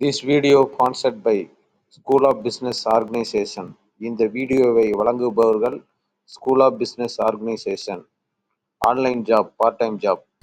This video sponsored by school of business organisation இந்த வீடியோவை வழங்குபவர்கள் school of business organisation online job part time job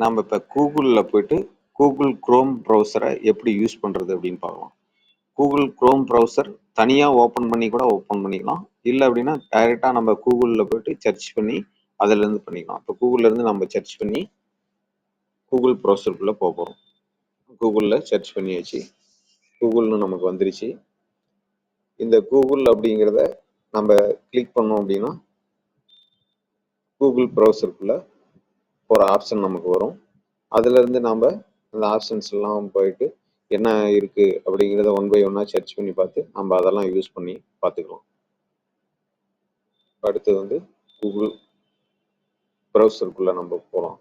நாம் இப்போ கூகுளில் போயிட்டு கூகுள் குரோம் ப்ரௌசரை எப்படி யூஸ் பண்ணுறது அப்படின்னு பார்க்கலாம். கூகுள் க்ரோம் ப்ரௌசர் தனியாக ஓப்பன் பண்ணி கூட ஓப்பன் பண்ணிக்கலாம். இல்லை அப்படின்னா டைரெக்டாக நம்ம கூகுளில் போயிட்டு சர்ச் பண்ணி அதிலேருந்து பண்ணிக்கலாம். இப்போ கூகுள்லேருந்து நம்ம சர்ச் பண்ணி கூகுள் ப்ரௌசருக்குள்ளே போக போகிறோம் கூகுளில் சர்ச் பண்ணியாச்சு. கூகுள்னு நமக்கு வந்துருச்சு. இந்த கூகுள் அப்படிங்கிறத நம்ம கிளிக் பண்ணோம் அப்படின்னா கூகுள் ப்ரௌசருக்குள்ளே ஒரு ஆப்ஷன் நமக்கு வரும். அதுலேருந்து நாம் அந்த ஆப்ஷன்ஸ் எல்லாம் போயிட்டு என்ன இருக்குது அப்படிங்கிறத ஒன் பை ஒன்னாக சர்ச் பண்ணி பார்த்து நம்ம அதெல்லாம் யூஸ் பண்ணி பார்த்துக்கலாம். அடுத்து வந்து கூகுள் ப்ரௌசருக்குள்ளே நம்ம போகலாம்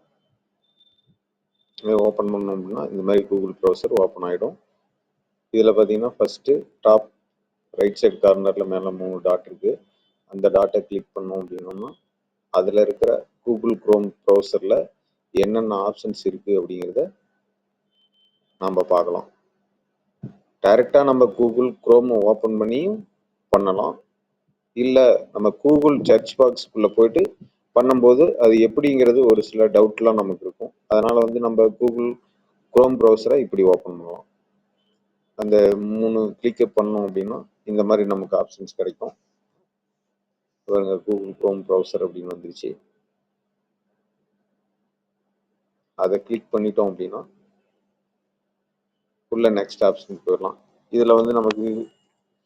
ஓப்பன் பண்ணோம் அப்படின்னா இந்த மாதிரி கூகுள் ப்ரௌசர் ஓப்பன் ஆகிடும் இதில் பார்த்தீங்கன்னா ஃபஸ்ட்டு டாப் ரைட் சைட் கார்னரில் மேலே மூணு டாட் இருக்குது அந்த டாட்டை கிளிக் பண்ணோம் அப்படின்னோம்னா அதில் இருக்கிற கூகுள் குரோம் ப்ரௌசரில் என்னென்ன ஆப்ஷன்ஸ் இருக்குது அப்படிங்கிறத நம்ம பார்க்கலாம். டைரெக்டாக நம்ம கூகுள் குரோம் ஓப்பன் பண்ணியும் பண்ணலாம். இல்லை நம்ம கூகுள் சர்ச் பாக்ஸுக்குள்ளே போயிட்டு பண்ணும்போது அது எப்படிங்கிறது ஒரு சில டவுட்லாம் நமக்கு இருக்கும். அதனால் வந்து நம்ம கூகுள் குரோம் ப்ரௌசரை இப்படி ஓப்பன் பண்ணலாம். அந்த மூணு கிளிக்கப் பண்ணோம் அப்படின்னா இந்த மாதிரி நமக்கு ஆப்ஷன்ஸ் கிடைக்கும். பாருங்க கூகுள் குரோம் ப்ரௌசர் அப்படின்னு வந்துருச்சு. அதை கிளிக் பண்ணிட்டோம் அப்படின்னா உள்ள நெக்ஸ்ட் ஆப்ஷன் போயிடலாம். இதில் வந்து நமக்கு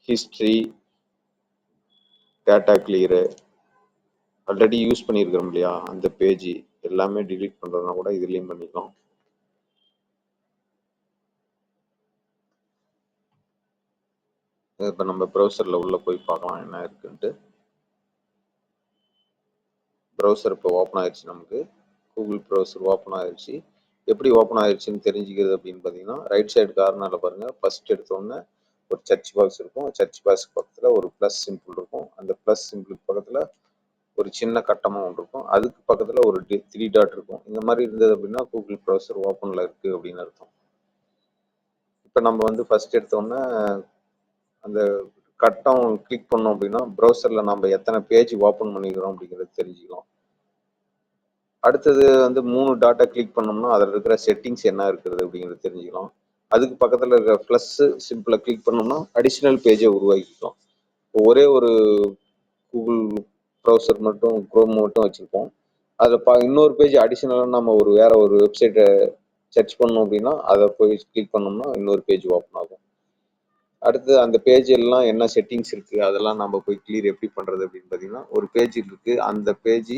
history data clear already use பண்ணியிருக்கிறோம் இல்லையா? அந்த பேஜ் எல்லாமே டிலீட் பண்ணுறதுனா கூட இதுலேயும் பண்ணிக்கலாம். இப்போ நம்ம ப்ரௌசரில் உள்ளே போய் பார்க்கலாம் என்ன இருக்குன்ட்டு. ப்ரௌசர் இப்போ ஓப்பன் ஆயிடுச்சு நமக்கு. கூகுள் ப்ரௌசர் ஓப்பன் ஆயிடுச்சு எப்படி ஓப்பன் ஆயிடுச்சுன்னு தெரிஞ்சுக்கிறது அப்படின்னு பார்த்தீங்கன்னா ரைட் சைடு கார்னரில் பாருங்கள் ஃபர்ஸ்ட் எடுத்தோடனே ஒரு சர்ச் பாக்ஸ் இருக்கும். சர்ச் பாக்ஸ் பக்கத்தில் ஒரு ப்ளஸ் சிம்பிள் இருக்கும். அந்த ப்ளஸ் சிம்பிளுக்கு பக்கத்தில் ஒரு சின்ன கட்டமாக ஒன்று இருக்கும். அதுக்கு பக்கத்தில் ஒரு த்ரீ டாட் இருக்கும். இந்த மாதிரி இருந்தது அப்படின்னா கூகுள் ப்ரௌசர் ஓப்பனில் இருக்குது அப்படின்னு அர்த்தம். இப்போ நம்ம வந்து ஃபர்ஸ்ட் எடுத்தோடனே அந்த கட்டம் கிளிக் பண்ணோம் அப்படின்னா ப்ரௌசரில் நம்ம எத்தனை பேஜ் ஓப்பன் பண்ணிக்கிறோம் அப்படிங்கிறது தெரிஞ்சுக்கலாம். அடுத்தது வந்து மூணு டாட்டா கிளிக் பண்ணோம்னா அதில் இருக்கிற செட்டிங்ஸ் என்ன இருக்கிறது அப்படிங்கிறது தெரிஞ்சுக்கலாம். அதுக்கு பக்கத்தில் இருக்கிற ப்ளஸ்ஸு சிம்பிளை கிளிக் பண்ணோம்னா அடிஷ்னல் பேஜை உருவாக்கிக்கலாம். இப்போ ஒரே ஒரு கூகுள் ப்ரௌசர் மட்டும் குரோம் மட்டும் வச்சுருப்போம். அதில் பா இன்னொரு பேஜ் அடிஷ்னலாக நம்ம ஒரு வேற ஒரு வெப்சைட்டை சர்ச் பண்ணோம் அப்படின்னா அதை போய் கிளிக் பண்ணோம்னா இன்னொரு பேஜ் ஓப்பன் ஆகும். அடுத்து அந்த பேஜ் எல்லாம் என்ன செட்டிங்ஸ் இருக்குது அதெல்லாம் நம்ம போய் கிளியர் எப்படி பண்ணுறது அப்படின்னு பார்த்தீங்கன்னா ஒரு பேஜ் இருக்குது அந்த பேஜ்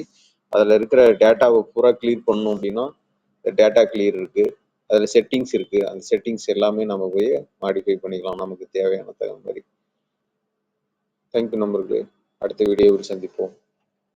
அதில் இருக்கிற டேட்டாவை பூரா கிளியர் பண்ணணும் அப்படின்னா டேட்டா கிளியர் இருக்குது அதில் செட்டிங்ஸ் இருக்குது அந்த செட்டிங்ஸ் எல்லாமே நம்ம போய் மாடிஃபை பண்ணிக்கலாம். நமக்கு தேவையான தகுந்த மாதிரி. தேங்க்யூ நம்பருக்கு அடுத்த வீடியோவில் சந்திப்போம்.